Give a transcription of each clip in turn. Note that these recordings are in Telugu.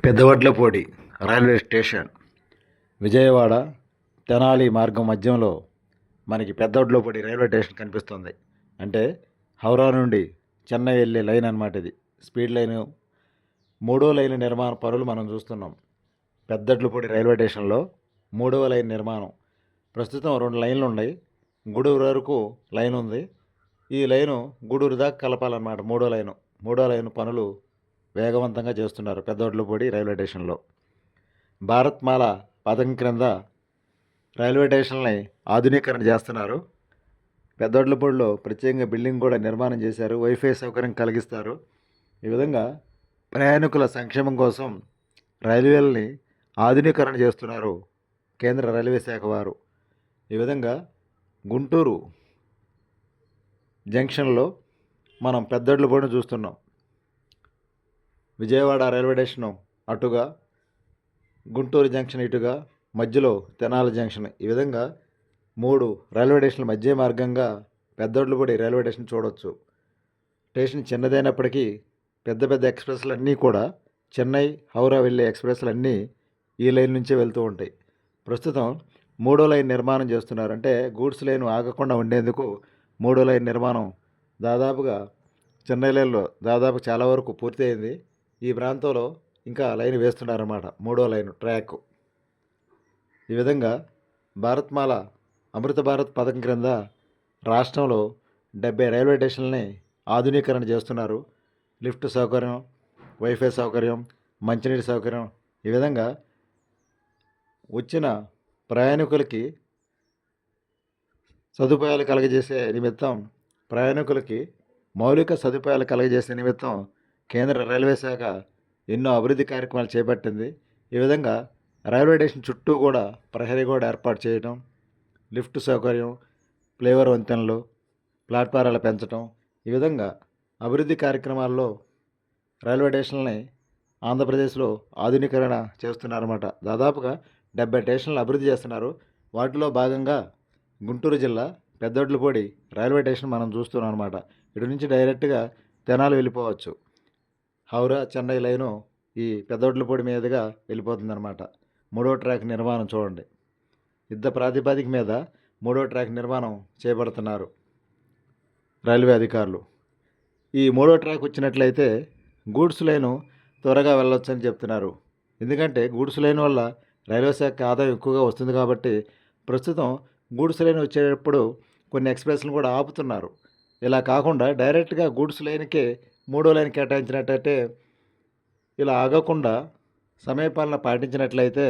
Peddavadlapudi railway station. Vijayawada Tenali మార్గం మధ్యంలో మనకి పెద్దవడ్లపూడి రైల్వే స్టేషన్ కనిపిస్తుంది. అంటే హౌరా నుండి చెన్నై వెళ్ళే లైన్ అన్నమాట ఇది. స్పీడ్ లైన్ మూడో లైన్ నిర్మాణ పనులు మనం చూస్తున్నాం. పెద్దడ్లపూడి రైల్వే స్టేషన్లో మూడవ లైన్ నిర్మాణం. ప్రస్తుతం రెండు లైన్లు ఉన్నాయి. గూడూరు వరకు లైన్ ఉంది. ఈ లైను గూడూరు దాకా కలపాలన్నమాట మూడో లైను. మూడో లైన్ పనులు వేగవంతంగా చేస్తున్నారు పెద్దోడ్లపూడి రైల్వే స్టేషన్లో. భారత్మాల పథకం క్రింద రైల్వే స్టేషన్ని ఆధునీకరణ చేస్తున్నారు. పెద్దోడ్లపూడిలో ప్రత్యేకంగా బిల్డింగ్ కూడా నిర్మాణం చేశారు. వైఫై సౌకర్యం కలిగిస్తారు. ఈ విధంగా ప్రయాణికుల సంక్షేమం కోసం రైల్వేలని ఆధునీకరణ చేస్తున్నారు కేంద్ర రైల్వే శాఖ వారు. ఈ విధంగా గుంటూరు జంక్షన్లో మనం పెద్దొడ్లపూడిని చూస్తున్నాం. విజయవాడ రైల్వే స్టేషన్ అటుగా గుంటూరు జంక్షన్ ఇటుగా మధ్యలో తెనాలి జంక్షన్. ఈ విధంగా మూడు రైల్వే స్టేషన్ల మధ్య మార్గంగా పెద్దొడ్లపూడి రైల్వే స్టేషన్ చూడవచ్చు స్టేషన్ చిన్నదైనప్పటికీ పెద్ద పెద్ద ఎక్స్ప్రెస్లు అన్నీ కూడా చెన్నై హౌరా వెళ్ళే ఎక్స్ప్రెస్లు అన్నీ ఈ లైన్ నుంచే వెళ్తూ ఉంటాయి. ప్రస్తుతం మూడో లైన్ నిర్మాణం చేస్తున్నారు అంటే గూడ్స్ లైన్ ఆగకుండా ఉండేందుకు మూడో లైన్ నిర్మాణం దాదాపుగా చెన్నై లైన్లో దాదాపు చాలా వరకు పూర్తయింది. ఈ ప్రాంతంలో ఇంకా లైన్ వేస్తున్నారన్నమాట. మూడో లైన్ ట్రాక్. ఈ విధంగా భారత్మాల అమృత భారత్ పథకం క్రింద రాష్ట్రంలో డెబ్బై రైల్వే స్టేషన్లని ఆధునీకరణ చేస్తున్నారు. లిఫ్ట్ సౌకర్యం వైఫై సౌకర్యం మంచినీటి సౌకర్యం. ఈ విధంగా వచ్చిన ప్రయాణికులకి సదుపాయాలు కలగజేసే నిమిత్తం ప్రయాణికులకి మౌలిక సదుపాయాలు కలగజేసే నిమిత్తం కేంద్ర రైల్వే శాఖ ఎన్నో అభివృద్ధి కార్యక్రమాలు చేపట్టింది. ఈ విధంగా రైల్వే స్టేషన్ చుట్టూ కూడా ప్రహరీ గోడ ఏర్పాటు చేయడం లిఫ్ట్ సౌకర్యం ఫ్లేవర్ వంతెనలు ప్లాట్ఫారాలు పెంచడం ఈ విధంగా అభివృద్ధి కార్యక్రమాల్లో రైల్వే స్టేషన్ని ఆంధ్రప్రదేశ్లో ఆధునీకరణ చేస్తున్నారన్నమాట. దాదాపుగా డెబ్బై స్టేషన్లు అభివృద్ధి చేస్తున్నారు. వాటిలో భాగంగా గుంటూరు జిల్లా పెద్దొడ్లపూడి రైల్వే స్టేషన్ మనం చూస్తున్నాం అనమాట ఇటు నుంచి డైరెక్ట్గా తెనాలి వెళ్ళిపోవచ్చు. హౌరా చెన్నై లైను ఈ పెద్దొడ్లపూడి మీదుగా వెళ్ళిపోతుందన్నమాట. మూడో ట్రాక్ నిర్మాణం చూడండి. యుద్ధ ప్రాతిపదిక మీద మూడో ట్రాక్ నిర్మాణం చేపడుతున్నారు రైల్వే అధికారులు. ఈ మూడో ట్రాక్ వచ్చినట్లయితే గూడ్స్ లైను త్వరగా వెళ్ళొచ్చని చెప్తున్నారు. ఎందుకంటే గూడ్స్ లైన్ వల్ల రైల్వే శాఖ ఆదాయం ఎక్కువగా వస్తుంది కాబట్టి ప్రస్తుతం గూడ్స్ లైన్ వచ్చేటప్పుడు కొన్ని ఎక్స్ప్రెస్లు కూడా ఆపుతున్నారు. ఇలా కాకుండా డైరెక్ట్గా గూడ్స్ లైన్కే మూడో లైన్ కేటాయించినట్టయితే ఇలా ఆగకుండా సమయపాలన పాటించినట్లయితే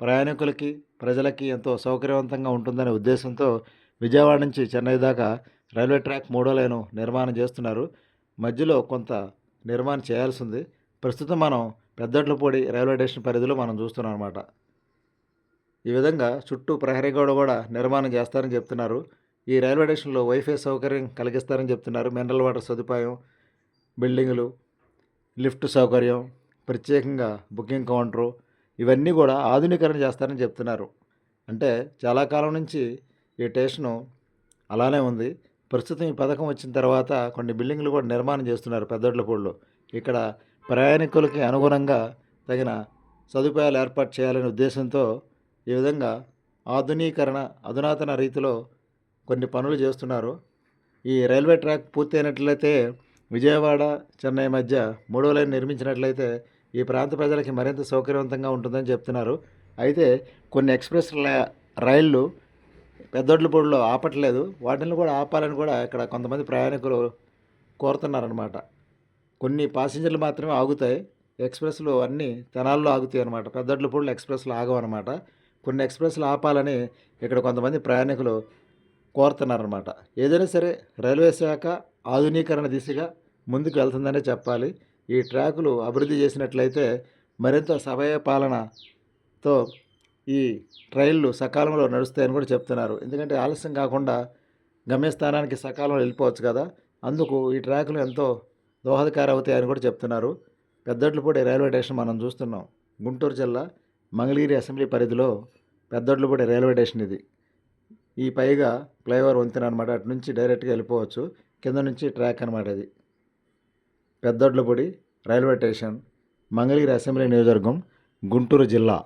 ప్రయాణికులకి ప్రజలకి ఎంతో సౌకర్యవంతంగా ఉంటుందనే ఉద్దేశంతో విజయవాడ నుంచి చెన్నై దాకా రైల్వే ట్రాక్ మూడో లైను నిర్మాణం చేస్తున్నారు. మధ్యలో కొంత నిర్మాణం చేయాల్సి ఉంది ప్రస్తుతం మనం పెద్దట్లపూడి రైల్వే స్టేషన్ పరిధిలో మనం చూస్తున్నాం అనమాట ఈ విధంగా చుట్టూ ప్రహరీ గోడ కూడా నిర్మాణం చేస్తారని చెప్తున్నారు. ఈ రైల్వే స్టేషన్లో వైఫై సౌకర్యం కలిగిస్తారని చెప్తున్నారు. మినరల్ వాటర్ సదుపాయం బిల్డింగులు లిఫ్ట్ సౌకర్యం ప్రత్యేకంగా బుకింగ్ కౌంటరు ఇవన్నీ కూడా ఆధునీకరణ చేస్తారని చెప్తున్నారు. అంటే చాలా కాలం నుంచి ఈ స్టేషను అలానే ఉంది. ప్రస్తుతం ఈ పథకం వచ్చిన తర్వాత కొన్ని బిల్డింగ్లు కూడా నిర్మాణం చేస్తున్నారు పెద్దోడ్లపూడిలో. ఇక్కడ ప్రయాణికులకి అనుగుణంగా తగిన సదుపాయాలు ఏర్పాటు చేయాలనే ఉద్దేశంతో ఈ విధంగా ఆధునీకరణ అధునాతన రీతిలో కొన్ని పనులు చేస్తున్నారు. ఈ రైల్వే ట్రాక్ పూర్తయినట్లయితే విజయవాడ చెన్నై మధ్య మూడో లైన్ నిర్మించినట్లయితే ఈ ప్రాంత ప్రజలకి మరింత సౌకర్యవంతంగా ఉంటుందని చెప్తున్నారు. అయితే కొన్ని ఎక్స్ప్రెస్ రైళ్ళు రైళ్ళు పెద్దొడ్లపూడిలో ఆపట్లేదు. వాటిని కూడా ఆపాలని కూడా ఇక్కడ కొంతమంది ప్రయాణికులు కోరుతున్నారనమాట కొన్ని ప్యాసింజర్లు మాత్రమే ఆగుతాయి. ఎక్స్ప్రెస్లు అన్నీ తెనాల్లో ఆగుతాయి అనమాట పెద్దొడ్లపూడిలో ఎక్స్ప్రెస్లు ఆగవన్నమాట. కొన్ని ఎక్స్ప్రెస్లు ఆపాలని ఇక్కడ కొంతమంది ప్రయాణికులు కోరుతున్నారనమాట ఏదైనా సరే రైల్వే శాఖ ఆధునీకరణ దిశగా ముందుకు వెళ్తుందనే చెప్పాలి. ఈ ట్రాకులు అభివృద్ధి చేసినట్లయితే మరింత సమయ పాలనతో ఈ రైళ్ళు సకాలంలో నడుస్తాయని కూడా చెప్తున్నారు. ఎందుకంటే ఆలస్యం కాకుండా గమ్యస్థానానికి సకాలంలో వెళ్ళిపోవచ్చు కదా. అందుకు ఈ ట్రాకులు ఎంతో దోహదకారి అవుతాయని కూడా చెప్తున్నారు. పెద్దొడ్లపూడి రైల్వే స్టేషన్ మనం చూస్తున్నాం. గుంటూరు జిల్లా మంగళగిరి అసెంబ్లీ పరిధిలో పెద్దొడ్లపూడి రైల్వే స్టేషన్ ఇది. ఈ పైగా ఫ్లైఓవర్ వంతెన అనమాట అటు నుంచి డైరెక్ట్గా వెళ్ళిపోవచ్చు. కింద నుంచి ట్రాక్ అనమాట ఇది. Peddavadlapudi railway station Mangalagiri assembly నియోజకవర్గం గుంటూరు జిల్లా.